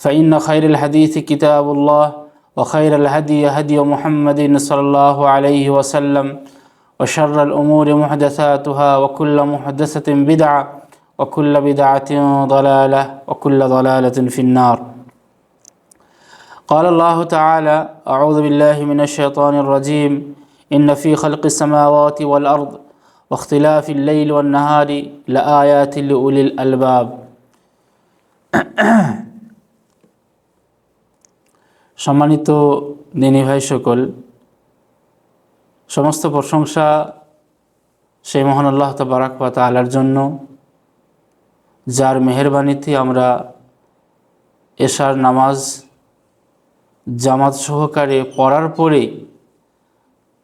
فإن خير الحديث كتاب الله وخير الهدي هدي محمد صلى الله عليه وسلم وشر الأمور محدثاتها وكل محدثة بدعة وكل بدعة ضلالة وكل ضلالة في النار. قال الله تعالى أعوذ بالله من الشيطان الرجيم. إن في خلق السماوات والأرض واختلاف الليل والنهار لآيات لأولي الألباب. সম্মানিত দিনী ভাই সকল, সমস্ত প্রশংসা সেই মহান আল্লাহ তবারাক বা তালার জন্য, যার মেহরবানিতে আমরা এশার নামাজ জামাত সহকারে পড়ার পরে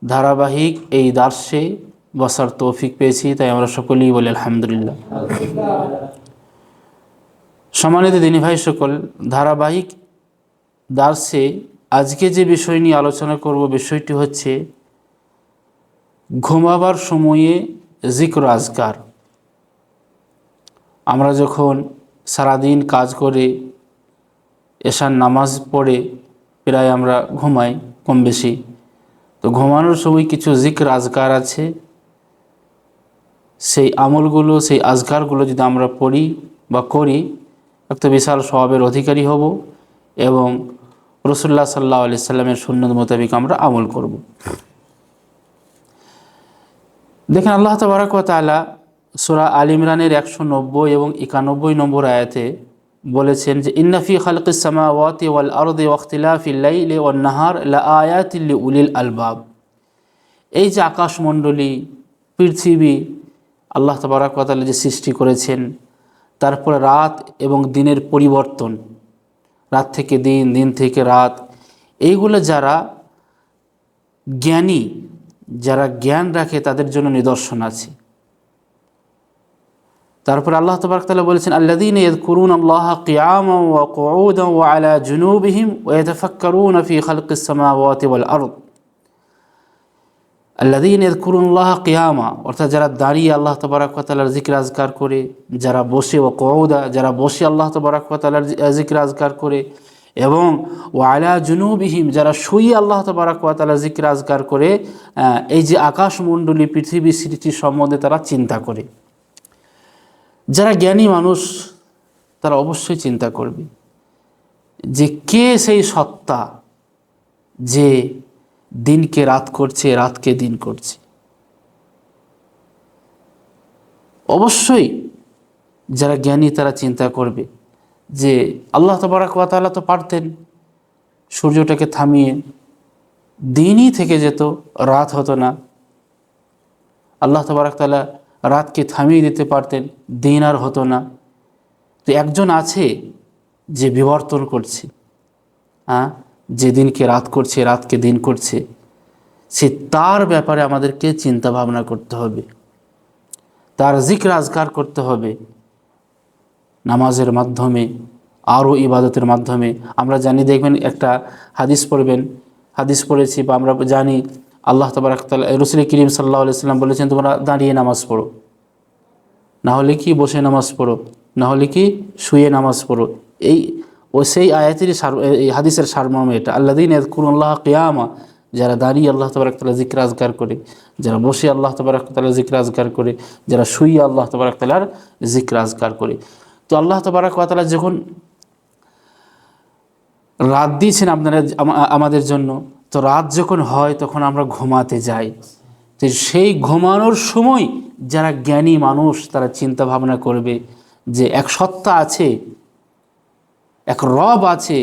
ধারাবাহিক এই দার্সে বসার তৌফিক পেয়েছি, তাই আমরা সকলেই বলি আলহামদুলিল্লাহ। সম্মানিত দিনী ভাই সকল, ধারাবাহিক দার্সে, আজকে যে বিষয় নিয়ে আলোচনা করব বিষয়টি হচ্ছে ঘুমাবার সময়ে জিক্র আজকার। আমরা যখন সারাদিন কাজ করে, এশার নামাজ পড়ে, প্রায় আমরা ঘুমাই কম বেশি তো ঘুমানোর সময় কিছু জিক্র আজকার আছে। সেই আমলগুলো, সেই আজকারগুলো যদি আমরা পড়ি বা করি একটা বিশাল স্বভাবের অধিকারী হব এবং রসুল্লাহ সাল্লাহ আলি সাল্লামের সুন্নত মোতাবিক আমরা আমল করব। দেখেন আল্লাহ তবরাকতালা সুরা আল ইমরানের একশো নব্বই এবং একানব্বই নম্বর আয়াতে বলেছেন যে ইন্নাফি খালকিসামা ওয়াতি ওয়াল আরদে নাহার উলিল আলবাব। এই যে আকাশমণ্ডলী, পৃথিবী, আল্লাহ তবরাকতালা যে সৃষ্টি করেছেন, তারপরে রাত এবং দিনের পরিবর্তন রাত থেকে দিন দিন থেকে রাত। এইগুলো যারা জ্ঞানী, যারা জ্ঞান রাখে, তাদের জন্য নিদর্শন আছে। তারপর আল্লাহ তবরকতালা বলেছেন আল্লাদিন ইয়দ করুন আল্লাহ কিয়াম ওয়া কৌদ ও আলা জুনুবিহিম ওয়তফক্করুন ফি খালকিস সামাওয়াতি ওয়াল আরদ। আল্লাদিন আল্লাহ কিয়ামা, অর্থাৎ যারা দাঁড়িয়ে আল্লাহ তবরাকতালার জিক্র আজগার করে, যারা বসে ও কৌদা যারা বসে আল্লাহ তবরাকতালার জিক্র আজগার করে এবং ও আলা জুনুবিহিম, যারা শুয়ে আল্লাহ তবরাকালার জিক্র আজগার করে এই যে আকাশমণ্ডলী, পৃথিবী সৃষ্টি সম্বন্ধে তারা চিন্তা করে। যারা জ্ঞানী মানুষ, তারা অবশ্যই চিন্তা করবে যে কে সেই সত্তা যে দিনকে রাত করছে, রাতকে দিন করছে। অবশ্যই যারা জ্ঞানী, তারা চিন্তা করবে যে আল্লাহ তবরাকালা তো পারতেন, সূর্যটাকে থামিয়ে দিনই থেকে যেত, রাত হতো না। আল্লাহ তবরাকতালা রাতকে থামিয়ে দিতে পারতেন, দিন আর হতো না। তো একজন আছে যে বিবর্তন করছে হ্যাঁ যে দিনকে রাত করছে, রাতকে দিন করছে, সে তার ব্যাপারে আমাদেরকে চিন্তা ভাবনা করতে হবে। তার জিক্র আজগার করতে হবে। নামাজের মাধ্যমে, আরও ইবাদতের মাধ্যমে। আমরা জানি, দেখবেন একটা হাদিস পড়বেন, হাদিস পড়েছি বা আমরা জানি, আল্লাহ তবরাকাল রসুল করিম সাল্লাহ সাল্লাম বলেছেন, তোমরা দাঁড়িয়ে নামাজ পড়ো। না হলে কি বসে নামাজ পড়ো? না হলে কি শুয়ে নামাজ পড়ো? এই ও সেই আয়াতেরই সার এই হাদিসের সারমর্ম এটা। আল্লাদিন আল্লাহ কিয়ামা, যারা দাঁড়িয়ে আল্লাহ তবরাকতালা জিক্র আজগার করে, যারা বসে আল্লাহ তবরাকতালা জিক্র আজগার করে, যারা শুয়ে আল্লাহ তবরাকতালার জিক্র আজগার করে। তো আল্লাহ তবরাকালা যখন রাত দিয়েছেন আপনারা আমাদের জন্য, তো রাত যখন হয় তখন আমরা ঘুমাতে যাই। তো সেই ঘুমানোর সময় যারা জ্ঞানী মানুষ, তারা চিন্তা ভাবনা করবে যে এক সত্তা আছে এক রব আছে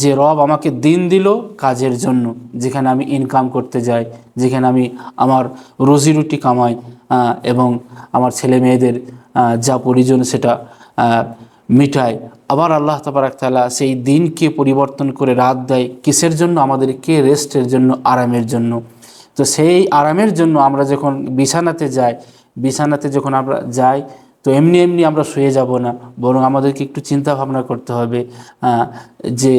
যে রব আমাকে দিন দিল কাজের জন্য। যেখানে আমি ইনকাম করতে যাই, যেখানে আমি আমার রুজি রুটি কামাই এবং আমার ছেলে মেয়েদের যা প্রয়োজন সেটা মিটায় আবার আল্লাহ তাআলা সেই দিনকে পরিবর্তন করে রাত দেয়। কিসের জন্য? আমাদেরকে রেস্টের জন্য, আরামের জন্য। তো সেই আরামের জন্য আমরা যখন বিছানাতে যাই, বিছানাতে যখন আমরা যাই তো এমনি এমনি আমরা শুয়ে যাব না, বরং আমাদেরকে একটু চিন্তা ভাবনা করতে হবে যে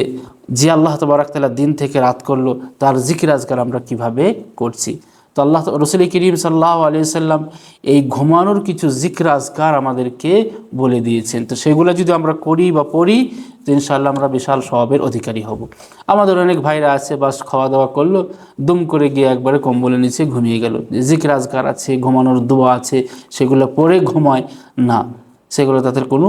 যে আল্লাহ তবরাকতালা দিন থেকে রাত করল, তার জিকির আজকার আমরা কীভাবে করছি? তো আল্লাহ রসুল করিম সাল্লাহ আলিয়াল্লাম এই ঘুমানোর কিছু জিক্র আজকার আমাদেরকে বলে দিয়েছেন। তো সেগুলো যদি আমরা করি বা পড়ি তো ইনশাআল্লাহ আমরা বিশাল স্বভাবের অধিকারী হব। আমাদের অনেক ভাইরা আছে, বাস খাওয়া দাওয়া করল, দুম করে গিয়ে একবারে কম্বলের নিচে ঘুমিয়ে গেল। জিক্র আজকার আছে, ঘুমানোর দোয়া আছে, সেগুলো পড়ে ঘুমায় না। সেগুলো তাদের কোনো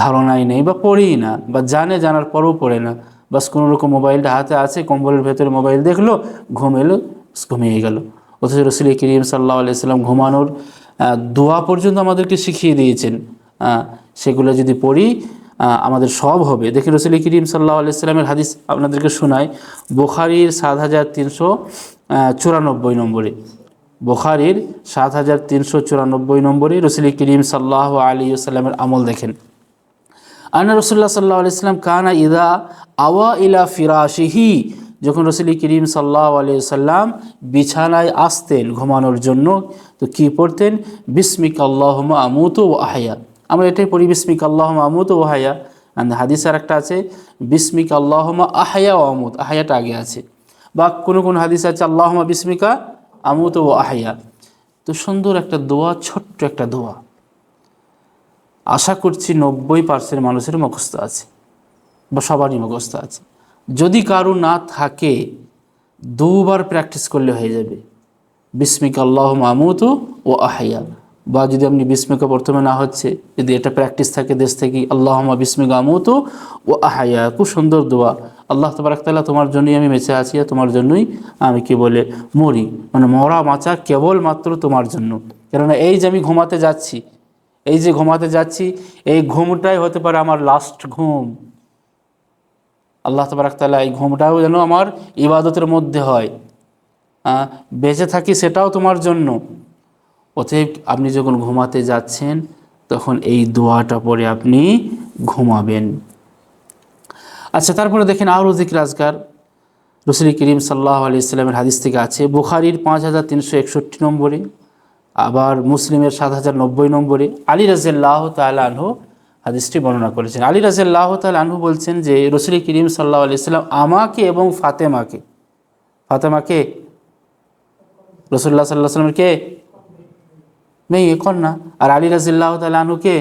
ধারণাই নেই বা পড়েই না বা জানে, জানার পরও পড়ে না। বাস কোনো রকম মোবাইলটা হাতে আছে, কম্বলের ভেতরে মোবাইল দেখল, ঘুম এলো ঘুমিয়ে গেল। অথচ রসুল করিম সাল্লাহ আলাইসাল্লাম ঘুমানোর দোয়া পর্যন্ত আমাদেরকে শিখিয়ে দিয়েছেন। সেগুলো যদি পড়ি আমাদের সব হবে। দেখে রসুল করিম সাল্লাহ আলাইসাল্লামের হাদিস আপনাদেরকে শোনায় বোখারির সাত হাজার তিনশো চুরানব্বই নম্বরে। বোখারির সাত হাজার তিনশো চুরানব্বই নম্বরে রসুল করিম সাল্লাহ আলী সাল্লামের আমল দেখেন। আনা রসুল্লাহ সাল্লাহ আলাইসলাম কানা ইদা আওয়া ইলা ফিরাশিহি। যখন রসুল করিম সাল্লাহ সাল্লাম বিছানায় আসতেন ঘুমানোর জন্য, তো কি পড়তেন? বিস্মিক আল্লাহম আমুত ও আহায়া। আমরা এটাই পড়ি, বিস্মিক আল্লাহম আমুত ও হায়া হাদিস আর একটা আছে, বিস্মিক আল্লাহমা আহায়া ও আমুদ আহায়াটা আগে আছে। বা কোনো কোনো হাদিস আছে আল্লাহমা বিস্মিকা আমুত ও আহায়া। তো সুন্দর একটা দোয়া, ছোট্ট একটা দোয়া। আশা করছি নব্বই পার্সেন্ট মানুষের মুখস্থ আছে। বা সবারই মুখস্থ আছে। যদি কারও না থাকে, দুবার প্র্যাকটিস করলে হয়ে যাবে। বিস্মিক আল্লাহ মামুতু ও আহাইয়া বা যদি আপনি বিস্মিকা প্রথমে না হচ্ছে, যদি এটা প্র্যাকটিস থাকে দেশ থেকে আল্লাহ বিস্মিকা আমুতু ও আহাইয়া খুব সুন্দর দোয়া। আল্লাহ তবরাকতাল্লাহ তোমার জন্যই আমি বেঁচে আছি তোমার জন্যই আমি কি বলে, মরি। মানে মরা মাচা কেবলমাত্র তোমার জন্য। কেননা এই যে আমি ঘুমাতে যাচ্ছি, এই যে ঘুমাতে যাচ্ছি, এই ঘুমটাই হতে পারে আমার লাস্ট ঘুম। আল্লাহ তবরাকতাল্লাহ এই ঘুমটাও যেন আমার ইবাদতের মধ্যে হয়। বেঁচে থাকি সেটাও তোমার জন্য। অতএব আপনি যখন ঘুমাতে যাচ্ছেন, তখন এই দোয়াটা পরে আপনি ঘুমাবেন। আচ্ছা তারপরে দেখেন আরও জিকির আজকার। রসুল করিম সাল্লাহ আলি ইসলামের হাদিস থেকে আছে, বুখারির পাঁচ হাজার তিনশো একষট্টি নম্বরে, আবার মুসলিমের সাত হাজার নব্বই নম্বরে। আলী রাজিয়াল্লাহ আনহু হাদিসটি বর্ণনা করেছেন। আলী রাজিয়াল্লাহ আনহু বলছেন যে, রসুল করিম সাল্লাহ আলি ইসলাম আমাকে এবং ফাতেমাকে ফাতেমাকে, রসুল্লাহ সাল্লাহ সাল্লামের কে? মেয়ে কন্যা আর আলী রাজিল্লাহ তাল আনহু কে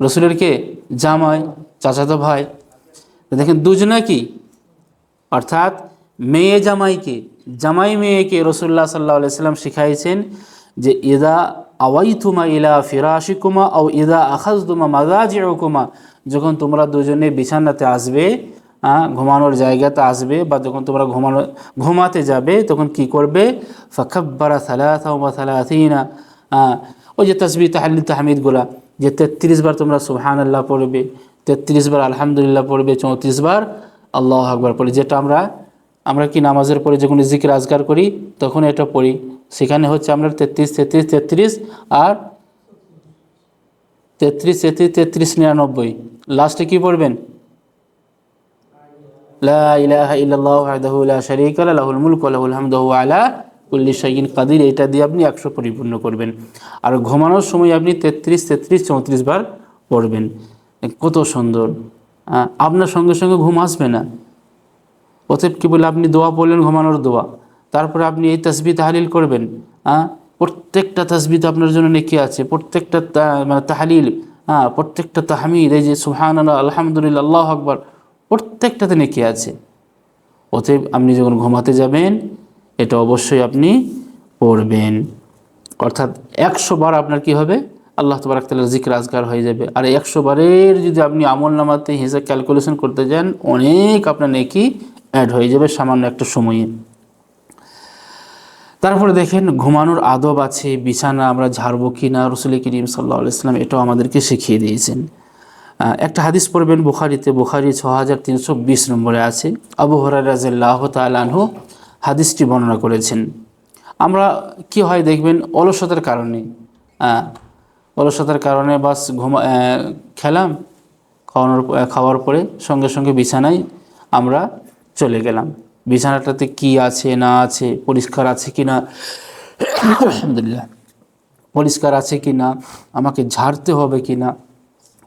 রসুলের কে? জামাই, চাচাতো ভাই। দেখেন দুজনা কি? অর্থাৎ মেয়ে জামাইকে, জামাই মেয়েকে রসুল্লাহ সাল্লাহ সাল্লাম শিখাইছেন যে, ইদা আওয়াইতুমা ইলা ফিরাশিকুমা ও ইদা আখাজতুমা মাগাজিউকুমা যখন তোমরা দুজনে বিছানাতে আসবে ঘুমানোর জায়গাতে আসবে বা যখন তোমরা ঘুমানো, ঘুমাতে যাবে, তখন কি করবে? ফকাব্বারা সালাথা ওয়া সালাথিনা ওই যে তসবি তাহাল্লি তাহমিদগুলা যে তেত্রিশ বার তোমরা সুবহান আল্লাহ পড়বে, তেত্রিশ বার আলহামদুলিল্লাহ পড়বে, চৌত্রিশ বার আল্লাহ আকবার পড়ি। যেটা আমরা আমরা কি নামাজের পরে যখন জিকির আজগার করি, তখন এটা পড়ি। সেখানে হচ্ছে আমরা তেত্রিশ তেত্রিশ তেত্রিশ আর তেত্রিশ তেত্রিশ তেত্রিশ, নিরানব্বই। লাস্টে কী পড়বেন? লা ইলাহা ইল্লাল্লাহু ওয়াহদাহু লা শারীকা লা, লাহুল মুলকু ওয়া লাহুল হামদু ওয়া আলা কুল্লি শাইইন কাদির। এটা দিয়ে আপনি একশো পরিপূর্ণ করবেন। আর ঘুমানোর সময় আপনি তেত্রিশ তেত্রিশ, চৌত্রিশ বার পড়বেন। কত সুন্দর। আপনার সঙ্গে সঙ্গে ঘুম আসবে না। অতএব কি বলে, আপনি দোয়া বললেন ঘুমানোর দোয়া। তারপরে আপনি এই তসবি তাহালিল করবেন। হ্যাঁ প্রত্যেকটা তসবিতে আপনার জন্য নেকি আছে। প্রত্যেকটা মানে তাহালিল হ্যাঁ প্রত্যেকটা তাহমিদ, এই যে সুহান আলহামদুলিল্লাহ, আল্লাহ আকবর প্রত্যেকটাতে নেকি আছে। অতএব আপনি যখন ঘুমাতে যাবেন, এটা অবশ্যই আপনি পড়বেন। অর্থাৎ একশো বার আপনার কি হবে? আল্লাহ তবরাক তালার জিক্র আজগার হয়ে যাবে। আর একশো বারের যদি আপনি আমল নামাতে হিসাব ক্যালকুলেশন করতে যান, অনেক আপনার নেকি অ্যাড হয়ে যাবে সামান্য একটা সময়ে। তারপরে দেখেন, ঘুমানোর আদব আছে, বিছানা আমরা ঝাড়বো কি না রসুল করিম সাল্লাহ ইসলাম এটাও আমাদেরকে শিখিয়ে দিয়েছেন। একটা হাদিস পড়বেন বুখারিতে, বুখারি ছ হাজার তিনশো বিশ নম্বরে আছে। আবু হরারাজাল্লাহ তালানহু হাদিসটি বর্ণনা করেছেন। আমরা কি হয় দেখবেন, অলসতার কারণে অলসতার কারণে বাস ঘুমা খেলাম, খাওয়ানোর খাওয়ার পরে সঙ্গে সঙ্গে বিছানায় আমরা চলে গেলাম। বিছানাটাতে কি আছে, না আছে, পরিষ্কার আছে কি না, আলহামদুলিল্লাহ, পরিষ্কার আছে কি না, আমাকে ঝাড়তে হবে কি না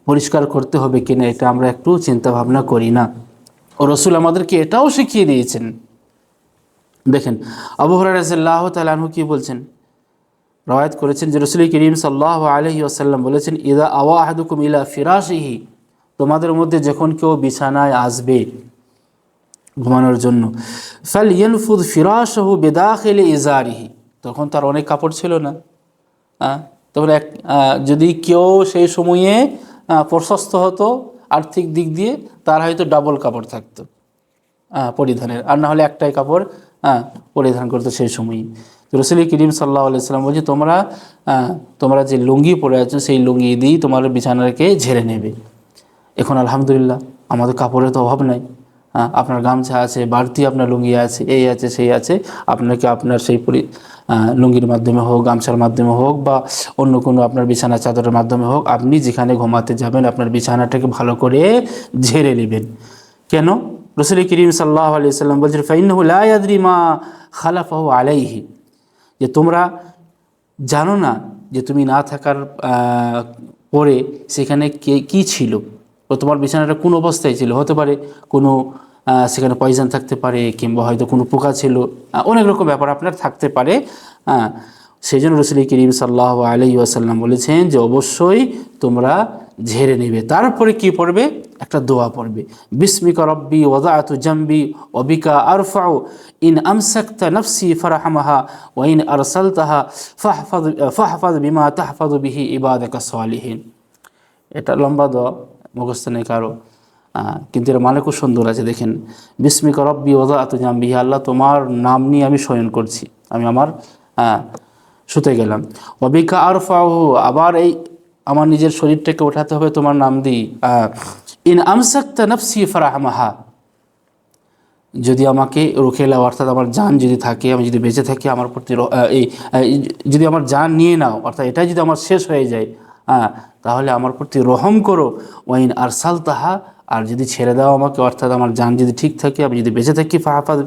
পরিষ্কার করতে হবে কি না এটা আমরা একটু চিন্তা ভাবনা করি না। ও রসুল আমাদেরকে এটাও শিখিয়ে দিয়েছেন। দেখেন, আবু হরারাহ তালাহু কি বলছেন? রওয়ায়ত করেছেন যে রসুল করিম সাল্লাহ আলহি আসাল্লাম বলেছেন, ইদা আওয়াহাদুকুম ইলা ফিরাসিহি তোমাদের মধ্যে যখন কেউ বিছানায় আসবে ঘুমানোর জন্য ফাল ইয়ানফুদ ফিরাসহু বেদাখিলে ইজারিহি তখন তার অনেক কাপড় ছিল না। তখন এক যদি কেউ সেই সময়ে প্রশস্ত হতো, আর্থিক দিক দিয়ে তার হয়তো ডাবল কাপড় থাকতো পরিধানের। আর না হলে একটাই কাপড় পরিধান করতো সেই সময়ই। রসুল করিম সাল্লাহ আলাইসাল্লাম বলছে, তোমরা তোমরা যে লুঙ্গি পরে আছো, সেই লুঙ্গি দিয়েই তোমার বিছানাকে ঝেড়ে নেবে। এখন আলহামদুলিল্লাহ, আমাদের কাপড়ের তো অভাব নাই। আপনার গামছা আছে, বাড়তি আপনার লুঙ্গি আছে, এই আছে, সেই আছে। আপনাকে আপনার সেই পরি লুঙ্গির মাধ্যমে হোক, গামছার মাধ্যমে হোক বা অন্য কোনো আপনার বিছানা চাদরের মাধ্যমে হোক, আপনি যেখানে ঘুমাতে যাবেন, আপনার বিছানাটাকে ভালো করে ঝেড়ে নেবেন। কেন? রসুল করিম সাল্লাহ আলি সাল্লাম বলছেন ফাইনহু লায়াদ্রি মা খালাফাহু আলাইহি। যে তোমরা জানো না যে তুমি না থাকার পরে সেখানে কে, কী ছিল? ও তোমার বিছানাটা কোন অবস্থায় ছিল? হতে পারে কোনো সেখানে পয়জন থাকতে পারে কিংবা হয়তো কোনো পোকা ছিল। অনেক রকম ব্যাপার আপনার থাকতে পারে। হ্যাঁ সেই জন্য রসুল করিম সাল্লাহ আলাই আসাল্লাম বলেছেন যে অবশ্যই তোমরা ঝেড়ে নেবে। তারপরে কি পড়বে? একটা দোয়া পড়বে। বিস্মিকা রব্বি ওদাআতু জাম্বি অবিকা আরফাউ ইন আমসাকতা নফসি ফারহামাহা ওয়া ইন আরসালতাহা ফাহফাজ ফাহফাজ বিমা তাহফাজু বিহি ইবাদাকা সালিহিন। এটা লম্বা দোয়া, মুখস্থ নেই কারও। কিন্তু এর মানে খুব সুন্দর আছে, দেখেন, বিস্মিকা রব্বি ওদা আতু জাম্বি হে আল্লাহ তোমার নাম নিয়ে আমি শয়ন করছি, আমি আমার শুতে গেলাম। অবিকা আর ফাহু আবার এই, আমার নিজের শরীরটাকে ওঠাতে হবে তোমার নাম দিই ইন আমসাক্তা নফসি ফারাহমাহা যদি আমাকে রুখে নাও, অর্থাৎ আমার জান যদি থাকে, আমি যদি বেঁচে থাকি, আমার প্রতি এই যদি আমার জান নিয়ে নাও, অর্থাৎ এটাই যদি আমার শেষ হয়ে যায় তাহলে আমার প্রতি রহম করো। ওয়াইন আর সাল তাহা আর যদি ছেড়ে দাও আমাকে, অর্থাৎ আমার জান যদি ঠিক থাকে, আমি যদি বেঁচে থাকি ফাহাফাজ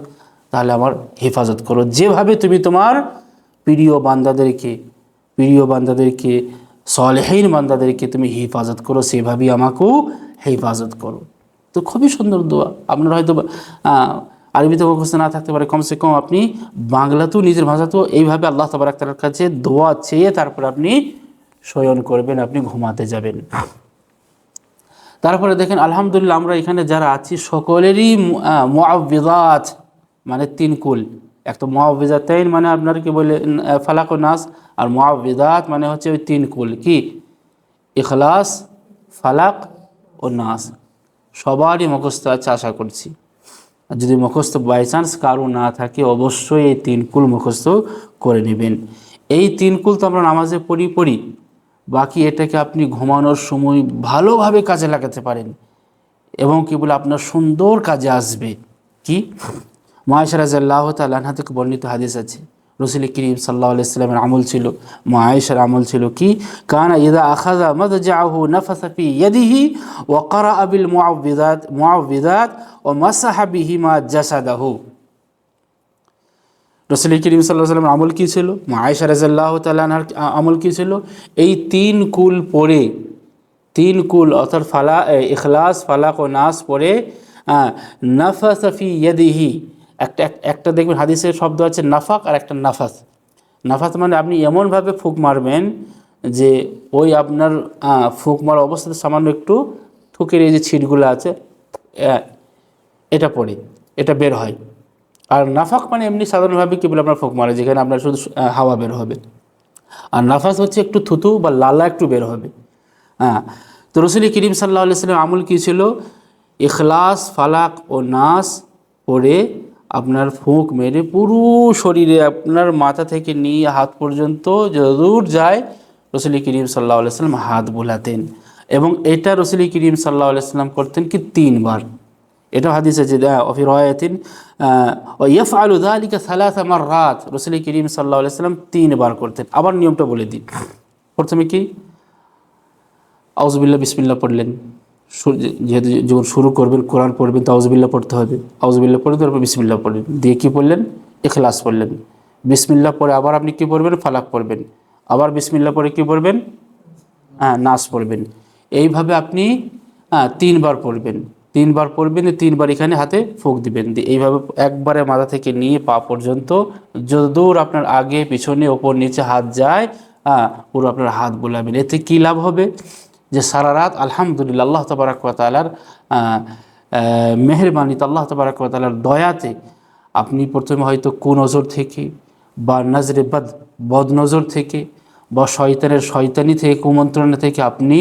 তাহলে আমার হেফাজত করো। যেভাবে তুমি তোমার প্রিয় বান্দাদেরকে প্রিয় বান্দাদেরকে, সলেহীন বান্দাদেরকে তুমি হেফাজত করো, সেভাবেই আমাকেও হেফাজত করো। তো খুবই সুন্দর দোয়া। আপনার হয়তো আরবিতে মুখস্থ না থাকতে পারে, কমসে কম আপনি বাংলাতেও, নিজের ভাষাতেও এইভাবে আল্লাহ তবরাক তালার কাছে দোয়া চেয়ে তারপর আপনি শয়ন করবেন, আপনি ঘুমাতে যাবেন। তারপরে দেখেন, আলহামদুলিল্লাহ আমরা এখানে যারা আছি, সকলেরই মোয়াবিদাত মানে তিন কুল। এক তো মোয়াবিদাতাইন মানে আপনার কি বলে ফালাক নাস, আর মোয়াবিদাত মানে হচ্ছে ওই তিন কুল। কি? ইখলাস, ফালাক ও নাস। সবারই মুখস্থ আছে, আশা করছি। আর যদি মুখস্থ বাই চান্স কারও না থাকে, অবশ্যই এই তিন কুল মুখস্থ করে নেবেন। এই তিন কুল তো আমরা নামাজে পড়ি পড়ি। বাকি এটাকে আপনি ঘুমানোর সময় ভালোভাবে কাজে লাগাতে পারেন। এবং কি বলে আপনার সুন্দর কাজে আসবে। কি? মহাশরাজাল্লাহ তাল্লাহা থেকে বর্ণিত হাদিস আছে। রসুল করিম সাল্লাহ আলাইস্লামের আমল ছিল। মায়েশার আমল ছিল কি? কানা ইদা আখাজা মদ জাহু নফাসফি ইয়াদিহি ও করা আবিল মুআবিদাত মুআবিদাত ও মাসাহাবিহি মা জাসাদাহু। রসুল করিম সাল্লাহ আমল কী ছিল? আয়েশা রাজাল্লাহ তাল্লাহার আমল কী ছিল? এই তিন কুল পড়ে তিন কুল অর্থাৎ ফালা এ, ইখলাস ফালাক ও নাস পড়ে নাফাসফি ইয়াদিহি একটা এক- একটা দেখবেন হাদিসের শব্দ আছে নাফাক আর একটা নাফাস। নাফাস মানে আপনি এমনভাবে ফুক মারবেন যে ওই আপনার ফুক মারা অবস্থাতে সামান্য একটু থুকের এই যে ছিটগুলো আছে এটা পড়ে এটা বের হয়। আর নাফাক মানে এমনি সাধারণভাবে কি বলে আপনার ফুক মারে, যেখানে আপনার শুধু হাওয়া বের হবে। আর নাফাস হচ্ছে একটু থুতু বা লালা একটু বের হবে। হ্যাঁ তো রসুল করিম সাল্লাহ সাল্লাম আমল কী ছিল? ইখলাস, ফালাক ও নাস পরে আপনার ফুঁক মেরে পুরো শরীরে আপনার মাথা থেকে নিয়ে হাত পর্যন্ত যদূর যায় রসুল করিম সাল্লাহ সাল্লাম হাত বোলাতেন। এবং এটা রসুল করিম সাল্লাহ সাল্লাম করতেন কি তিনবার। এটা হাদিস আছে অফি রয়াতিন ও ইয়ফ আলু দালিকা সালাস আমার রাত রসুল করিম সাল্লাহ সাল্লাম তিনবার করতেন। আবার নিয়মটা বলে দিই প্রথমে কি? আউজবিল্লা বিসমিল্লা পড়লেন। যেহেতু যখন শুরু করবেন, কোরআন পড়বেন, তো আউজবিল্লা পড়তে হবে। আউজবিল্লা পড়ে তারপর বিসমিল্লা পড়লেন। দিয়ে কী পড়লেন? এখলাস পড়লেন। বিসমিল্লা পরে আবার আপনি কী পড়বেন? ফালাক পড়বেন। আবার বিসমিল্লা পরে কী পড়বেন? হ্যাঁ নাচ পড়বেন। এইভাবে আপনি তিনবার পড়বেন। তিনবার পড়বেন তিনবার এখানে হাতে ফুক দিবেন। দিয়ে এইভাবে একবারে মাথা থেকে নিয়ে পা পর্যন্ত যতদূর আপনার আগে, পিছনে, ওপর, নিচে হাত যায় হ্যাঁ পুরো আপনার হাত বোলাবেন এতে কী লাভ হবে? যে সারা রাত আলহামদুলিল্লাহ আল্লাহ তবরাকালার মেহরবানিতে আল্লাহ তবরাকালার দয়াতে আপনি প্রথমে হয়তো কুনজর থেকে বা নজরে বদ বদ নজর থেকে বা শয়তানের শয়তানি থেকে, কুমন্ত্রণা থেকে আপনি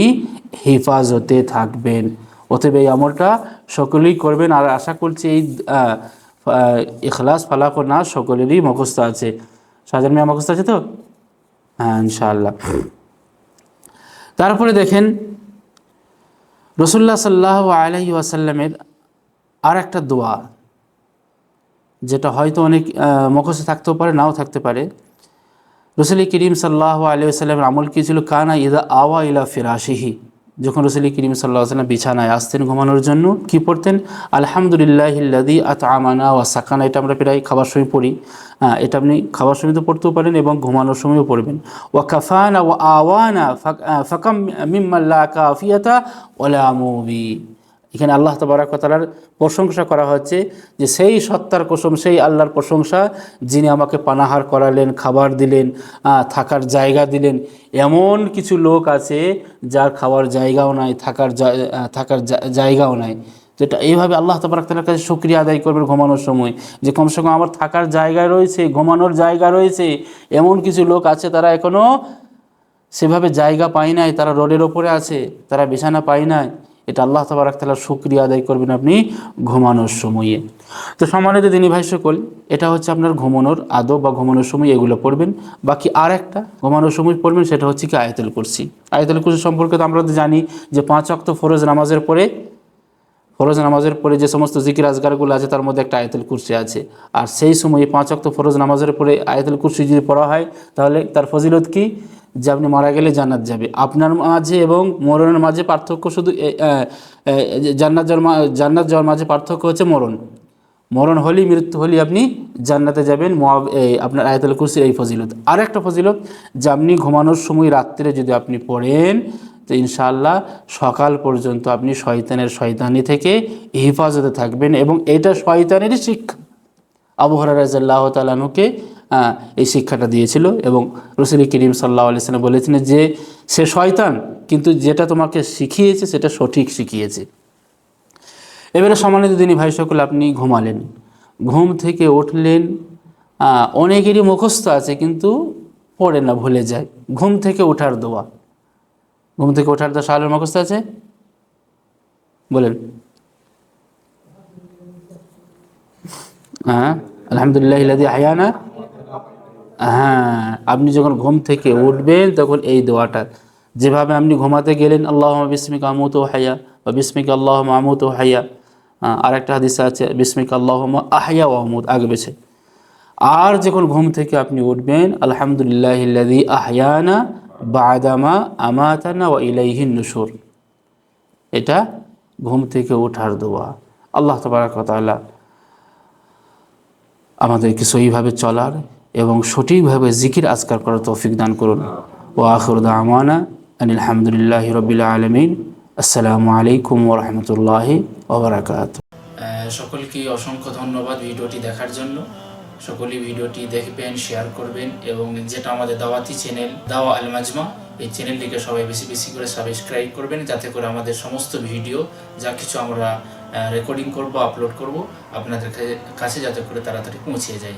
হেফাজতে থাকবেন। অতএব এই আমলটা সকলেই করবেন আর আশা করছি এই ইখলাস, ফালাক না সকলেরই মুখস্থ আছে। শাহজাহান মিয়া মুখস্থ আছে তো? হ্যাঁ ইনশাআল্লাহ। তারপরে দেখেন, রসুল্লাহ সাল্লাহ আলহি ওয়াসাল্লামের আর একটা দোয়া, যেটা হয়তো অনেক মুখস্থ থাকতেও পারে, নাও থাকতে পারে। রসুল করিম সাল্লাহ আলিয়াল্লামের আমল কী ছিল? কানা ইদা আওয়া ইলা ফিরাশিহি। যখন রসুল করিম সাল্লাহ সাল্লাম বিছানায় আসতেন ঘুমানোর জন্য কি পড়তেন? আলহামদুলিল্লাহ ইল্লাদি আত আমানা ওয়া সাকানা। এটা আমরা প্রায় খাবার সময় পড়ি। হ্যাঁ, এটা আপনি খাবার সময় তো পড়তেও পারেন এবং ঘুমানোর সময়ও পড়বেন। ওয়া কাফানা ওয়া আওয়ানা ফাকাম মিম্মাল্লা কাফিয়াতা ওলা মুবি। এখানে আল্লাহ তবরাকতালার প্রশংসা করা হচ্ছে যে সেই সত্তার কসম, সেই আল্লাহর প্রশংসা যিনি আমাকে পানাহার করালেন, খাবার দিলেন থাকার জায়গা দিলেন। এমন কিছু লোক আছে যার খাওয়ার জায়গাও নাই, থাকার থাকার জায়গাও নাই। তো এটা এইভাবে আল্লাহ তবরাকতালার কাছে শুক্রিয়া আদায় করবেন ঘুমানোর সময়। যে কমসে কম আমার থাকার জায়গা রয়েছে, ঘুমানোর জায়গা রয়েছে। এমন কিছু লোক আছে তারা এখনও সেভাবে জায়গা পায় নাই, তারা রোডের ওপরে আছে, তারা বিছানা পায় নাই। এটা আল্লাহ তাবারাক তালার শুক্রিয়া আদায় করবেন আপনি ঘুমানোর সময়ে। তো সম্মানিত দিনী ভাই সকল, এটা হচ্ছে আপনার ঘুমানোর আদব বা ঘুমানোর সময় এগুলো পড়বেন। বাকি আর একটা ঘুমানোর সময় পড়বেন, সেটা হচ্ছে কি আয়াতুল কুরসি। আয়াতুল কুরসি সম্পর্কে তো আমরা তো জানি যে পাঁচ অক্ত ফরজ নামাজের পরে, ফরজ নামাজের পরে যে সমস্ত জিকির আজগারগুলো আছে, তার মধ্যে একটা আয়াতুল কুরসি আছে। আর সেই সময়ে পাঁচ অক্ত ফরজ নামাজের পরে আয়াতুল কুরসি যদি পড়া হয়, তাহলে তার ফজিলত কি? যে আপনি মারা গেলে জান্নাত যাবে। আপনার মাঝে এবং মরণের মাঝে পার্থক্য শুধু জান্নাত যাওয়ার জান্নাত যাওয়ার মাঝে পার্থক্য হচ্ছে মরণ। মরণ হলেই মৃত্যু হলেই আপনি জান্নাতে যাবেন। এই আপনার আয়াতুল কুরসির এই ফজিলত। আর একটা ফজিলত, যে আপনি ঘুমানোর সময় রাত্রে যদি আপনি পড়েন, তো ইনশাআল্লাহ সকাল পর্যন্ত আপনি শয়তানের শয়তানি থেকে হেফাজতে থাকবেন এবং এটা শয়তানেরই শিক্ষা। আবু হরারাজাল্লাহ তালানুকে এই শিক্ষাটা দিয়েছিল এবং রসুল করিম সাল্লাহ আলিয়াল্লাম বলেছিলেন যে সে শয়তান, কিন্তু যেটা তোমাকে শিখিয়েছে সেটা সঠিক শিখিয়েছে। এবারে সম্মানিত দিনী ভাই সকল, আপনি ঘুমালেন। ঘুম থেকে উঠলেন অনেকেরই মুখস্থ আছে কিন্তু পড়ে না, ভুলে যায়। ঘুম থেকে ওঠার দোয়া। ঘুম থেকে ওঠার দোয়া শাহলের মুখস্থ আছে? বলেন। হ্যাঁ আলহামদুলিল্লাহ হায়ানা। হ্যাঁ আপনি যখন ঘুম থেকে উঠবেন, তখন এই দোয়াটা। যেভাবে আপনি ঘুমাতে গেলেন আল্লাহ বিস্মিক আমুত হাইয়া বা বিস্মিক আল্লাহ মামুত ও হাইয়া আর একটা হাদিস আছে, বিস্মিক আল্লাহ আহিয়া ও আহমুদ আগে বেছে। আর যখন ঘুম থেকে আপনি উঠবেন, আলহামদুলিল্লাহ আহিয়ানা বাদামা আমাতানা ও ইলাইহিন নুসুর এটা ঘুম থেকে ওঠার দোয়া। আল্লাহ তবারক তাআলা আমাদেরকে সহিভাবে চলার এবং সঠিকভাবে জিকির আজকার করার তৌফিক দান করুন। ও আখরুদা আমানা আনিল হামদুলিল্লাহ রবিল আলমিন। আসসালামু আলাইকুম ওরহমতুল্লাহি ওবরাকাত সকলকে অসংখ্য ধন্যবাদ ভিডিওটি দেখার জন্য। সকলেই ভিডিওটি দেখবেন শেয়ার করবেন এবং যেটা আমাদের দাওয়াতি চ্যানেল দাওয়া আল মাজমা, এই চ্যানেলটিকে সবাই বেশি বেশি করে সাবস্ক্রাইব করবেন, যাতে করে আমাদের সমস্ত ভিডিও, যা কিছু আমরা রেকর্ডিং করব আপলোড করব, আপনাদের কাছে যাতে করে তাড়াতাড়ি পৌঁছে যায়।